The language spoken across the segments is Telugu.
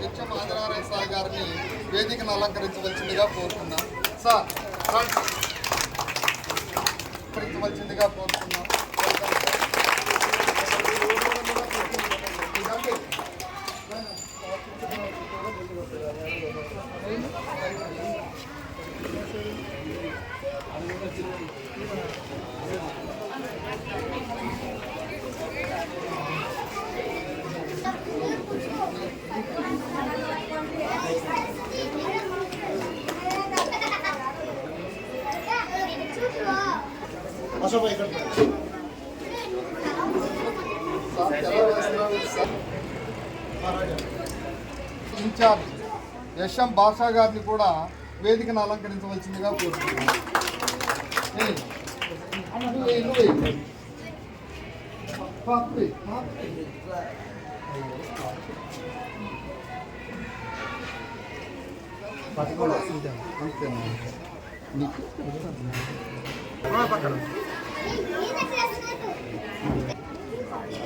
హెచ్ఎం ఆదినారాయణ సార్ గారిని వేదికను అలంకరించవలసిందిగా కోరుతున్నాం సార్ రండి. అలంకరించవలసిందిగా కోరుతున్నాం ఇన్ఛార్జ్ యశం బాషా గారిని కూడా వేదికను అలంకరించవలసిందిగా కోరుతున్నాను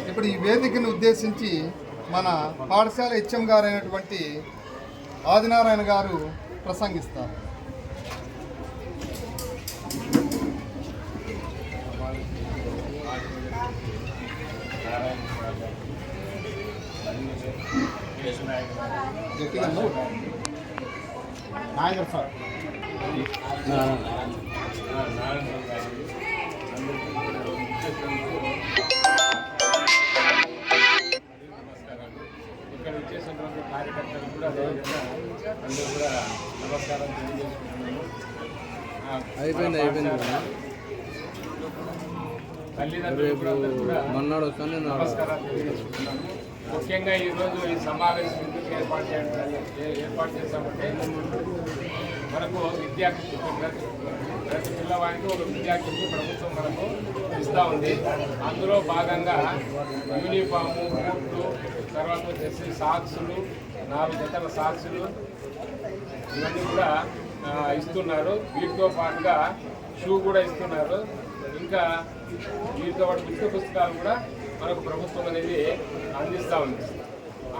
ఇప్పుడు ఈ వేదికను ఉద్దేశించి మన పాఠశాల హెచ్ఎం గారు అయినటువంటి ఆదినారాయణ గారు ప్రసంగిస్తారు. నాయకర్ సార్ ఇక్కడ వచ్చేసినటువంటి కార్యకర్తలు కూడా అదేవిధంగా అందరూ కూడా నమస్కారం తెలియజేసుకుంటున్నాను ఆ, అయిపోయింది అయిపోయింది తల్లిదండ్రులు కూడా నమస్కారాలు తెలియజేసుకుంటున్నాను ముఖ్యంగా ఈరోజు ఈ సమావేశం ఎందుకు ఏర్పాటు చేయడం ఏ- ఏర్పాటు చేశామంటే మనకు విద్యార్థి ప్రతి పిల్లవాడికి ఒక విద్యార్థికి ప్రభుత్వం మనకు ఇస్తూ ఉంది. అందులో భాగంగా యూనిఫాము బూట్లు తర్వాత వచ్చేసి సాక్సులు నాలుగు జతల సాక్సులు ఇవన్నీ కూడా ఇస్తున్నారు. వీటితో పాటుగా షూ కూడా ఇస్తున్నారు. ఇంకా వీటితో పాటు పుస్తకాలు కూడా మనకు ప్రభుత్వం అనేది అందిస్తూ ఉంది.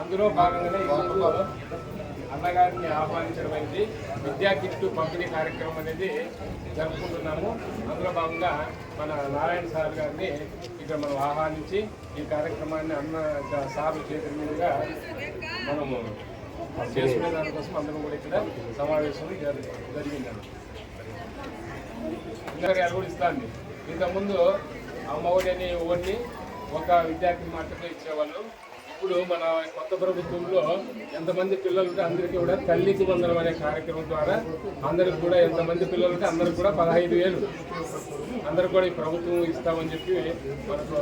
అందులో భాగంగానే ఈరోజు అన్నగారిని ఆహ్వానించడం అనేది విద్యా కిట్టు పంపిణీ కార్యక్రమం అనేది జరుపుకుంటున్నాము. అందులో భాగంగా మన నారాయణ సార్ గారిని ఇక్కడ మనం ఆహ్వానించి ఈ కార్యక్రమాన్ని అన్న సార్ చేతుల మీదుగా మనము చేసుకునే దానికోసం అందరం కూడా ఇక్కడ సమావేశం జరిగిందండి ఇంకా కూడా ఇంతకుముందు అమ్మఒడి అని ఓడిని ఒక విద్యార్థి మాత్రమే ఇచ్చేవాళ్ళు. ఇప్పుడు మన కొత్త ప్రభుత్వంలో ఎంతమంది పిల్లలు ఉంటే అందరికీ కూడా తల్లికి వందనం అనే కార్యక్రమం ద్వారా అందరికి కూడా ఎంతమంది పిల్లలు ఉంటే అందరికి కూడా పదహైదు వేలు. అందరు కూడా ఈ ప్రభుత్వం ఇస్తామని చెప్పి మనకు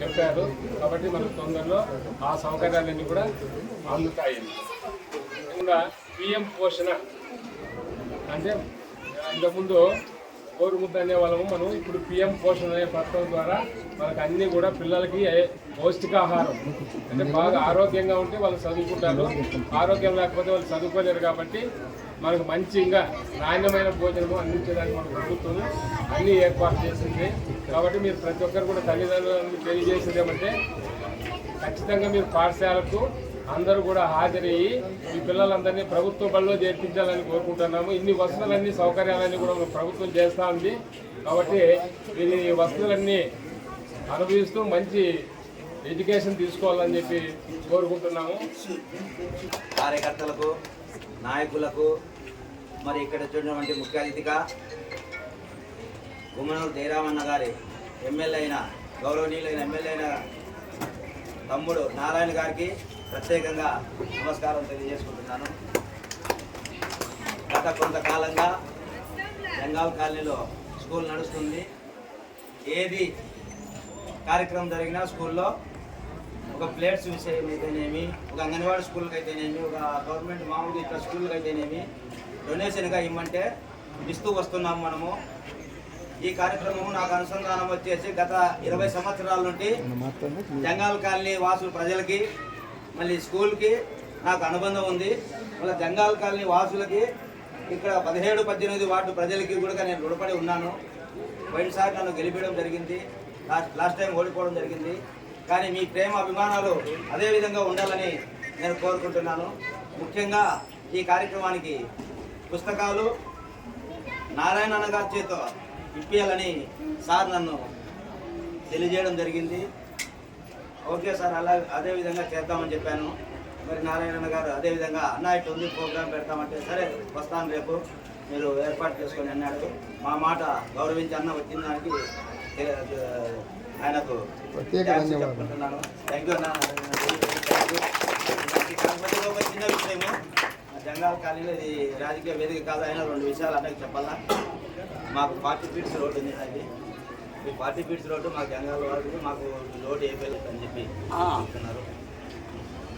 చెప్పారు. కాబట్టి మనకు తొందరలో ఆ సౌకర్యాలన్నీ కూడా అందుతాయి. ఇంకా పిఎం పోషణ అంటే ఇంతకుముందు కోరుముద్ద అనే వాళ్ళము మనం ఇప్పుడు పిఎం పోషణ అనే పథకం ద్వారా మనకు అన్ని కూడా పిల్లలకి పౌష్టికాహారం అంటే బాగా ఆరోగ్యంగా ఉంటే వాళ్ళు చదువుకుంటారు. ఆరోగ్యం లేకపోతే వాళ్ళు చదువుకోలేరు కాబట్టి మనకు మంచిగా నాణ్యమైన భోజనము అందించడానికి మన ప్రభుత్వం అన్ని ఏర్పాటు చేసింది. కాబట్టి మీరు ప్రతి ఒక్కరు కూడా తల్లిదండ్రులకు తెలియజేసేది ఏమంటే ఖచ్చితంగా మీరు పాఠశాలకు అందరూ కూడా హాజరయ్యి ఈ పిల్లలందరినీ ప్రభుత్వ బడిలో చేర్పించాలని కోరుకుంటున్నాము. ఇన్ని వసతులన్నీ సౌకర్యాలన్నీ కూడా ప్రభుత్వం చేస్తూ ఉంది. కాబట్టి ఇది ఈ వసతులన్నీ అనుభవిస్తూ మంచి ఎడ్యుకేషన్ తీసుకోవాలని చెప్పి కోరుకుంటున్నాము. కార్యకర్తలకు నాయకులకు మరి ఇక్కడ చూడటువంటి ముఖ్య అతిథిగా గుమ్మనూరు జయరామన్న గారి ఎమ్మెల్యే అయిన గౌరవనీయులైన ఎమ్మెల్యే అయిన తమ్ముడు నారాయణ గారికి ప్రత్యేకంగా నమస్కారం తెలియజేసుకుంటున్నాను. గత కొంతకాలంగా బెంగాల్ కాలనీలో స్కూల్ నడుస్తుంది. ఏది కార్యక్రమం జరిగినా స్కూల్లో ఒక ప్లేట్స్ విషయం అయితేనేమి ఒక అంగన్వాడీ స్కూల్కి అయితేనేమి ఒక గవర్నమెంట్ మామూలుగా ఇట్లా స్కూల్కి అయితేనేమి డొనేషన్గా ఇమ్మంటే ఇస్తూ వస్తున్నాము మనము. ఈ కార్యక్రమం నాకు అనుసంధానం వచ్చేసి గత ఇరవై సంవత్సరాల నుండి జంగాల్ కాలనీ వాసుల ప్రజలకి మళ్ళీ స్కూల్కి నాకు అనుబంధం ఉంది. మళ్ళీ జంగాల్ కాలనీ వాసులకి ఇక్కడ పదిహేడు పద్దెనిమిది వార్డు ప్రజలకి కూడా నేను రుణపడి ఉన్నాను. పోయినసారి నన్ను గెలిపించడం జరిగింది. లాస్ట్ లాస్ట్ టైం ఓడిపోవడం జరిగింది. కానీ మీ ప్రేమ అభిమానాలు అదే విధంగా ఉండాలని నేను కోరుకుంటున్నాను. ముఖ్యంగా ఈ కార్యక్రమానికి పుస్తకాలు నారాయణ అన్న గారి చేత ఇప్పియాలని సార్ నన్ను తెలియజేయడం జరిగింది. ఓకే సార్ అలా అదే విధంగా చేద్దామని చెప్పాను. మరి నారాయణ గారు అదే విధంగా అన్న ఇట్లా ఉంది ప్రోగ్రామ్ పెడతామంటే సరే వస్తాను రేపు. మీరు ఏర్పాటు చేసుకొని అన్నాడు. మా మాట గౌరవించి అన్న వచ్చిన దానికి ఆయనకు. చెప్పుకుంటున్నాను. థ్యాంక్ యూ అన్న కాకపోతే ఒక చిన్న విషయము. జంగాల్ కాలనీలో ఇది రాజకీయ వేదిక కాదు అయినా రెండు విషయాలు అన్నకి చెప్పాలా. మాకు ఫార్టీ ఫీట్స్ రోడ్ ఉంది అది. ఈ ఫార్టీ ఫీట్స్ రోడ్డు మాకు జంగాల్ వరకు మాకు రోడ్ ఏ పిల్లలు అని చెప్పి చెప్తున్నారు.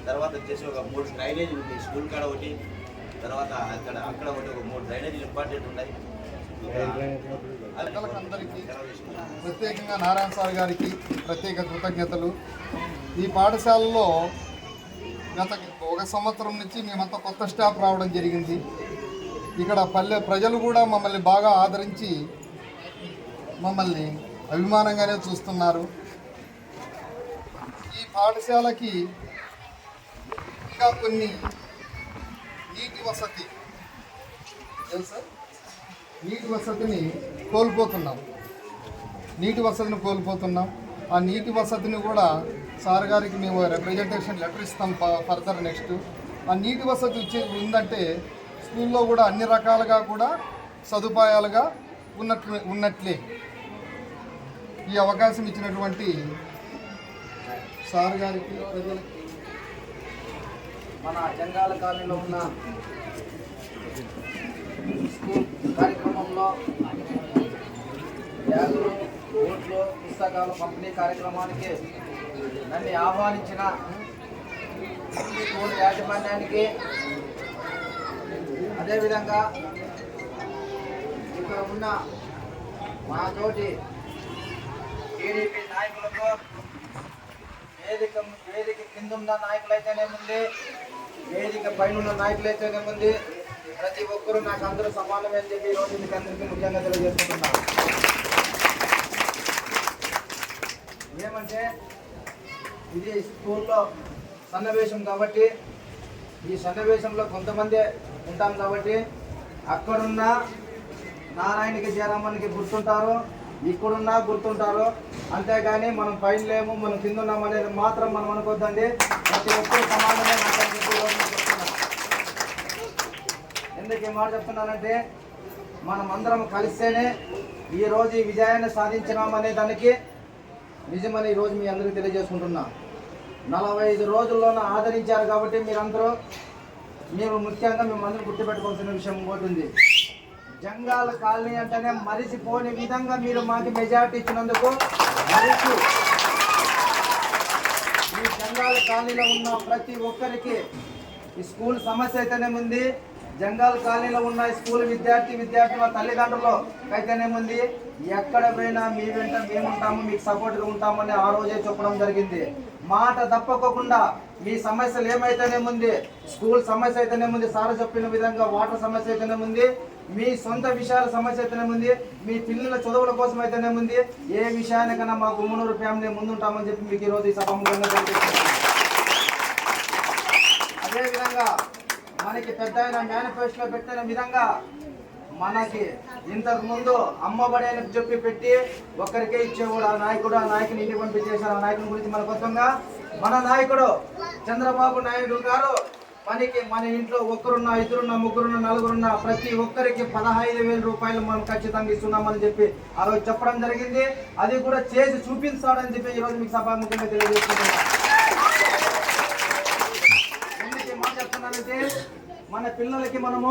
తర్వాత వచ్చేసి ఒక మూడు డ్రైనేజ్ ఉంది స్కూల్ కాడ ఒకటి తర్వాత అక్కడ అక్కడ ఒకటి ఒక మూడు డ్రైనేజీలు ఇంపార్టెంట్ ఉన్నాయి అందరికీ ప్రత్యేకంగా నారాయణ సార్ గారికి ప్రత్యేక కృతజ్ఞతలు. ఈ పాఠశాలలో గత ఒక సంవత్సరం నుంచి మేమంతా కొత్త స్టాఫ్ రావడం జరిగింది. ఇక్కడ పల్లె ప్రజలు కూడా మమ్మల్ని బాగా ఆదరించి మమ్మల్ని అభిమానంగానే చూస్తున్నారు. ఈ పాఠశాలకి ఇంకా కొన్ని నీటి వసతి తెలుసా? నీటి వసతిని కోల్పోతున్నాం. నీటి వసతిని కోల్పోతున్నాం. ఆ నీటి వసతిని కూడా సార్ గారికి మేము రిప్రజెంటేషన్ లెటర్ ఇస్తాం ఫర్దర్ నెక్స్ట్ ఆ నీటి వసతి వచ్చే ఉందంటే స్కూల్లో కూడా అన్ని రకాలుగా కూడా సదుపాయాలుగా ఉన్నట్లు ఉన్నట్లే. ఈ అవకాశం ఇచ్చినటువంటి సార్ గారికి ప్రజలకి. మన జంగాల కాలనీలో ఉన్న స్కూల్ కార్యక్రమంలో బ్యాగులు బోట్లు పుస్తకాలు పంపిణీ కార్యక్రమానికి నన్ను ఆహ్వానించిన స్కూల్ యాజమాన్యానికి అదేవిధంగా ఇక్కడ ఉన్న మా తోటి టీడీపీ నాయకులకు వేదిక వేదిక కింద ఉన్న నాయకులైతేనేముంది వేదిక పైన ఉన్న నాయకులైతేనేముంది ప్రతి ఒక్కరూ నాకు అందరూ సమానమే అని చెప్పి ఈరోజు మీకు అందరికీ ముఖ్యంగా తెలియజేసుకుంటున్నాను. ఏమంటే ఇది స్కూల్లో సన్నివేశం కాబట్టి ఈ సన్నివేశంలో కొంతమంది ఉంటాం కాబట్టి అక్కడున్న నారాయణకి జయరామన్కి గుర్తుంటారు ఇక్కడున్నా గుర్తుంటారు? అంతేగాని మనం పైన లేము మనం కింద ఉన్నాం అనేది మాత్రం మనం అనుకోద్దండి. ప్రతి ఒక్కరు సమాజమే ఎందుకు ఈ మాట చెప్తున్నానంటే మనం అందరం కలిస్తేనే ఈ రోజు ఈ విజయాన్ని సాధించినామనే దానికి నిజమని ఈరోజు మీ అందరికీ తెలియజేసుకుంటున్నా. నలభై ఐదు రోజుల్లోన ఆదరించారు కాబట్టి మీరందరూ మేము ముఖ్యంగా మిమ్మల్ని గుర్తుపెట్టుకోవాల్సిన విషయం పోతుంది జంగాల కాలనీ అంటేనే మరిచిపోని విధంగా మీరు మాకు మెజార్టీ ఇచ్చినందుకు మరిచి ఈ జంగాల కాలనీలో ఉన్న ప్రతి ఒక్కరికి ఈ స్కూల్ సమస్య అయితేనే ఉంది. జంగాల్ కాలనీలో ఉన్న స్కూల్ విద్యార్థి విద్యార్థుల తల్లిదండ్రులు అయితేనే ఉంది. ఎక్కడ పోయినా మీ వెంట మేము ఉంటాము మీకు సపోర్ట్గా ఉంటామని ఆ రోజే చెప్పడం జరిగింది. మాట తప్పకోకుండా మీ సమస్యలు ఏమైతేనేముంది స్కూల్ సమస్య అయితేనే ఉంది సార్ చెప్పిన విధంగా వాటర్ సమస్య అయితేనే ఉంది మీ సొంత విషయాల సమస్య అయితేనే ఉంది మీ పిల్లల చదువుల కోసం అయితేనే ఉంది ఏ విషయానికైనా మా గుమ్మనూరు ఫ్యామిలీ ముందుంటామని చెప్పి మీకు ఈరోజు ఈ సభముఖంగా అదేవిధంగా మనకి పెద్ద ఆయన మేనిఫెస్టోలో పెట్టిన విధంగా మనకి ఇంతకు ముందు అమ్మబడి అని చెప్పి పెట్టి ఒక్కరికే ఇచ్చేవాడు ఆ నాయకుడు ఆ నాయకుని ఇంటికి పంపించేశారు. ఆ నాయకుని గురించి మన కొత్తగా మన నాయకుడు చంద్రబాబు నాయుడు గారు మనకి మన ఇంట్లో ఒకరున్న ఇద్దరున్న ముగ్గురున్న నలుగురున్న ప్రతి ఒక్కరికి పదహైదు వేల రూపాయలు మనం ఖచ్చితంగా ఇస్తున్నామని చెప్పి ఆ రోజు చెప్పడం జరిగింది. అది కూడా చేసి చూపించాడని చెప్పి ఈరోజు మీకు సభాముఖంగా తెలియజేస్తున్నాను ఎందుకు ఈ మాట చెప్తున్నానంటే మన పిల్లలకి మనము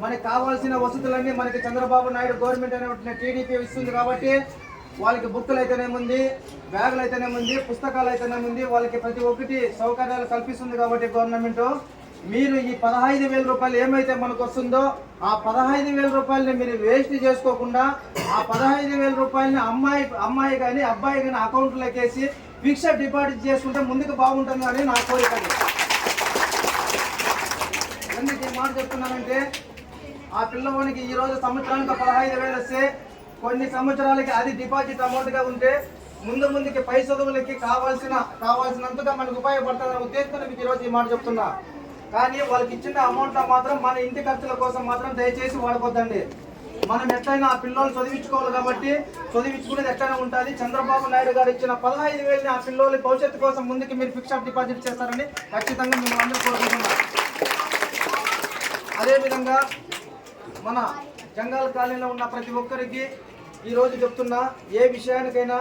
మనకి కావాల్సిన వసతులన్నీ మనకి చంద్రబాబు నాయుడు గవర్నమెంట్ అనే టీడీపీ ఇస్తుంది కాబట్టి వాళ్ళకి బుక్కులు అయితేనేముంది బ్యాగులు అయితేనేముంది పుస్తకాలు అయితేనేముంది వాళ్ళకి ప్రతి ఒక్కటి సౌకర్యాలు కల్పిస్తుంది కాబట్టి గవర్నమెంట్. మీరు ఈ పదహైదు వేల రూపాయలు ఏమైతే మనకు వస్తుందో ఆ పదహైదు వేల రూపాయలని మీరు వేస్ట్ చేసుకోకుండా ఆ పదహైదు వేల రూపాయలని అమ్మాయి అమ్మాయి కానీ అబ్బాయి కానీ అకౌంట్లోకి వేసి ఫిక్స్డ్ డిపాజిట్ చేసుకుంటే ముందుకు బాగుంటుంది అని నా కోరిక మాట చెప్తున్నానంటే ఆ పిల్లవానికి ఈ రోజు సంవత్సరానికి పదహైదు వేలు వస్తే కొన్ని సంవత్సరాలకి అది డిపాజిట్ అమౌంట్గా ఉంటే ముందు ముందుకి పై చదువులకి కావాల్సిన కావాల్సినంతగా మనకు ఉపయోగపడుతుందనే ఉద్దేశంతో మీకు ఈరోజు ఈ మాట చెప్తున్నా. కానీ వాళ్ళకి ఇచ్చిన అమౌంట్ మాత్రం మన ఇంటి ఖర్చుల కోసం మాత్రం దయచేసి వాడుకోద్దండి. మనం ఎట్లయినా ఆ పిల్లలు చదివించుకోవాలి కాబట్టి చదివించుకునేది ఎట్లయినా ఉంటుంది. చంద్రబాబు నాయుడు గారు ఇచ్చిన పదహైదు వేలని ఆ పిల్లల భవిష్యత్తు కోసం ముందుకి మీరు ఫిక్స్డ్ డిపాజిట్ చేస్తారని ఖచ్చితంగా మేము అందరూ కోరుకుంటున్నాం. అదేవిధంగా మన జంగాల కాలనీలో ఉన్న ప్రతి ఒక్కరికి ఈరోజు చెప్తున్నా ఏ విషయానికైనా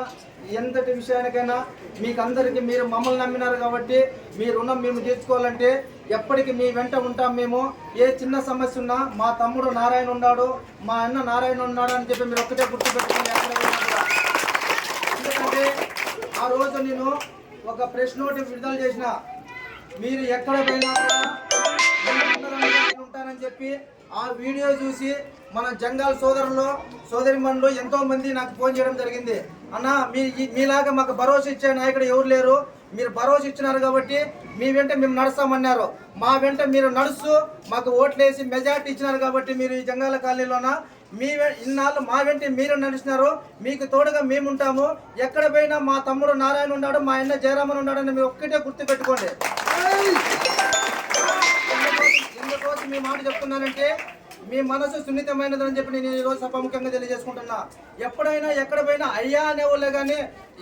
ఎంతటి విషయానికైనా మీకు అందరికీ మీరు మమ్మల్ని నమ్మినారు కాబట్టి మీ రుణం మేము తీర్చుకోవాలంటే ఎప్పటికీ మీ వెంట ఉంటాం మేము. ఏ చిన్న సమస్య ఉన్నా మా తమ్ముడు నారాయణ ఉన్నాడు మా అన్న నారాయణ ఉన్నాడు అని చెప్పి మీరు ఒక్కటే గుర్తుపెట్టుకుని ఎందుకంటే ఆ రోజు నేను ఒక ప్రెస్ నోట్ విడుదల చేసిన. మీరు ఎక్కడ పోయినా చెప్పి ఆ వీడియో చూసి మన జంగాల్ సోదరులు సోదరిమణులు ఎంతో మంది నాకు ఫోన్ చేయడం జరిగింది. అన్న మీ మీలాగా మాకు భరోసా ఇచ్చే నాయకుడు ఎవరు లేరు? మీరు భరోసా ఇచ్చినారు కాబట్టి మీ వెంట మేము నడుస్తామన్నారు. మా వెంట మీరు నడుస్తూ మాకు ఓట్లేసి మెజార్టీ ఇచ్చినారు కాబట్టి మీరు ఈ జంగాల కాలనీలోన? మీ ఇన్నాళ్ళు మా వెంట మీరు నడిచినారు. మీకు తోడుగా మేము ఉంటాము ఎక్కడ పోయినా మా తమ్ముడు నారాయణ ఉన్నాడు మా అన్న జయరామన్ ఉన్నాడని మీరు ఒక్కటే గుర్తు పెట్టుకోండి మీ మాట చెప్తున్నానంటే మీ మనసు సున్నితమైనదని చెప్పి నేను ఈరోజు సభాముఖంగా తెలియజేసుకుంటున్నా. ఎప్పుడైనా ఎక్కడ పోయినా అయ్యా అనేవాళ్ళే కానీ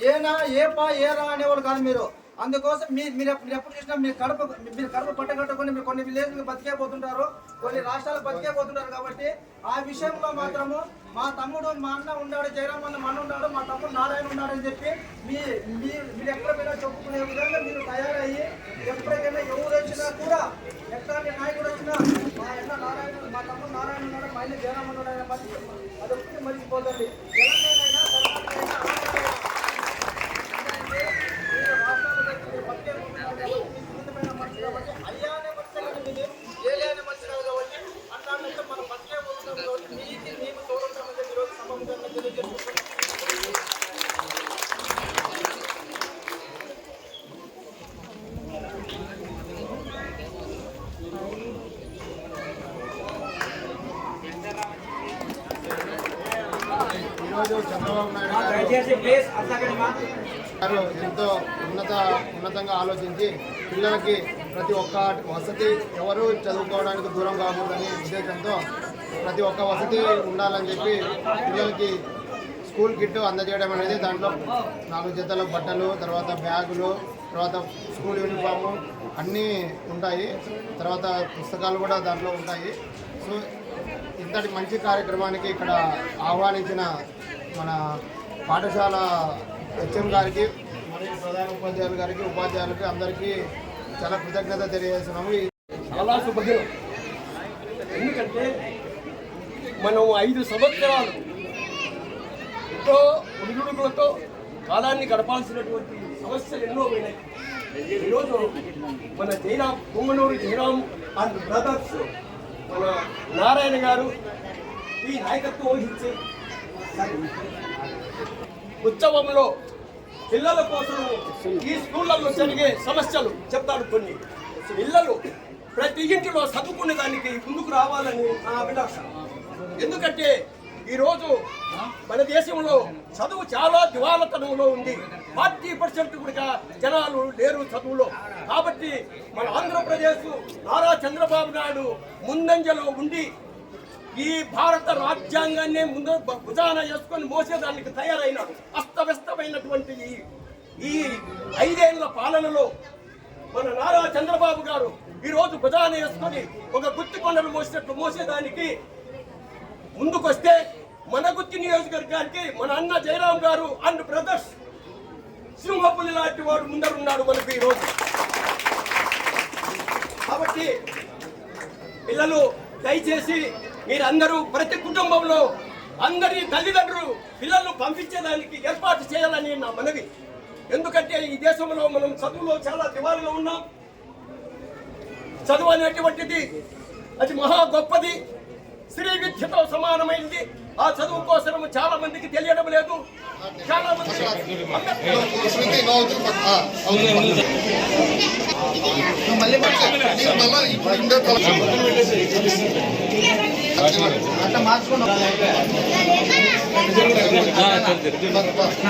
ఏనా ఏ పా ఏరా అనేవాళ్ళు కాదు మీరు. అందుకోసం మీ మీరు మీరు ఎప్పుడు చూసినా మీరు కడప మీరు కడప పట్టగట్టుకొని మీరు కొన్ని విలేజ్లు బతికే పోతుంటారు కొన్ని రాష్ట్రాలు బతికే పోతుంటారు కాబట్టి ఆ విషయంలో మాత్రము మా తమ్ముడు మా అన్న ఉన్నాడు జయరామ్ అన్న మా ఉన్నాడు మా తమ్ముడు నారాయణ ఉన్నాడు అని చెప్పి మీ మీ- మీరు ఎక్కడ పోయినా చెప్పుకునే విధంగా మీరు తయారయ్యి ఎప్పటికైనా ఎవరు వచ్చినా కూడా ఎట్లాంటి నాయకుడు వచ్చినా మా అన్న నారాయణ మా తమ్ముడు నారాయణ ఉన్నాడు మా అన్న జయరామ్ ఉన్నాడు అనే మాట అదొక్కటి మర్చిపోతుంది తెలంగాణ కర్ణాటక మీ సున్నితమైన మనిషి కాబట్టి అయ్యా అనే మనిషి కాదు మీది, ఏలే అనే మనిషి కాదు కాబట్టి అట్లాంటి మనం బతికే ఉంటున్నాం కాబట్టి మీకు మేము తోడుంటామని చెప్పి ఈరోజు సభముఖంగా తెలియజేసుకుంటున్నాం ఈరోజు చంద్రబాబు నాయుడు గారు ఎంతో ఉన్నత ఉన్నతంగా ఆలోచించి పిల్లలకి ప్రతి ఒక్క వసతి ఎవరు చదువుకోవడానికి దూరం కాకూడదని ఉద్దేశంతో ప్రతి ఒక్క వసతి ఉండాలని చెప్పి పిల్లలకి స్కూల్ కిట్ అందజేయడం అనేది దాంట్లో నాలుగు జతల బట్టలు తర్వాత బ్యాగులు తర్వాత స్కూల్ యూనిఫాము అన్నీ ఉంటాయి. తర్వాత పుస్తకాలు కూడా దాంట్లో ఉంటాయి. సో ఇంతటి మంచి కార్యక్రమానికి ఇక్కడ ఆహ్వానించిన మన పాఠశాల హెచ్ఎం గారికి మరియు ప్రధాన ఉపాధ్యాయులు గారికి ఉపాధ్యాయులకి అందరికీ చాలా కృతజ్ఞత తెలియజేస్తున్నాము. చాలా శుభదినం. ఎందుకంటే మనం ఐదు సంవత్సరాలు ఎంతో ఉడుగుడుకులతో కాలాన్ని గడపాల్సినటువంటి సమస్యలు ఎన్నో పోయినాయి. ఈరోజు మన జయరాం పొంగనూరు జయరాం అండ్ బ్రదర్స్ మన నారాయణ గారు ఈ నాయకత్వం వహించి ఉత్సవంలో పిల్లల కోసం ఈ స్కూళ్ళల్లో జరిగే సమస్యలు చెప్తాడు కొన్ని. పిల్లలు ప్రతి ఇంటిలో చదువుకునే దానికి ముందుకు రావాలని నా అభిలాష. ఎందుకంటే ఈరోజు మన దేశంలో చదువు చాలా దివాలతనంలో ఉంది. ఫార్టీ పర్సెంట్ కూడా జనాలు లేరు చదువులో. కాబట్టి మన ఆంధ్రప్రదేశ్ నారా చంద్రబాబు నాయుడు ముందంజలో ఉండి ఈ భారత రాజ్యాంగాన్ని ముందు భుజాన వేసుకొని మోసేదానికి తయారైనాడు. అస్తవ్యస్తమైనటువంటి ఈ ఈ ఐదేళ్ళ పాలనలో మన నారా చంద్రబాబు గారు ఈరోజు భుజాన వేసుకొని ఒక గుత్తి కొండను మోసినట్లు మోసేదానికి ముందుకొస్తే మన గుత్తి నియోజకవర్గానికి మన అన్న జయరాం గారు అండ్ బ్రదర్స్ సింహపులి లాంటి వాడు ముందరున్నాడు మనకు ఈరోజు. కాబట్టి పిల్లలు దయచేసి మీరందరూ ప్రతి కుటుంబంలో అందరి తల్లిదండ్రులు పిల్లలను పంపించేదానికి ఏర్పాటు చేయాలని నా మనవి. ఎందుకంటే ఈ దేశంలో మనం చదువులో చాలా దివాలుగా ఉన్నాం. చదువు అనేటువంటిది అది మహా గొప్పది. స్త్రీ విద్యతో సమానమైంది ఆ చదువు కోసం చాలా మందికి తెలియడం లేదు. చాలా మంది మళ్ళీ. పక్క.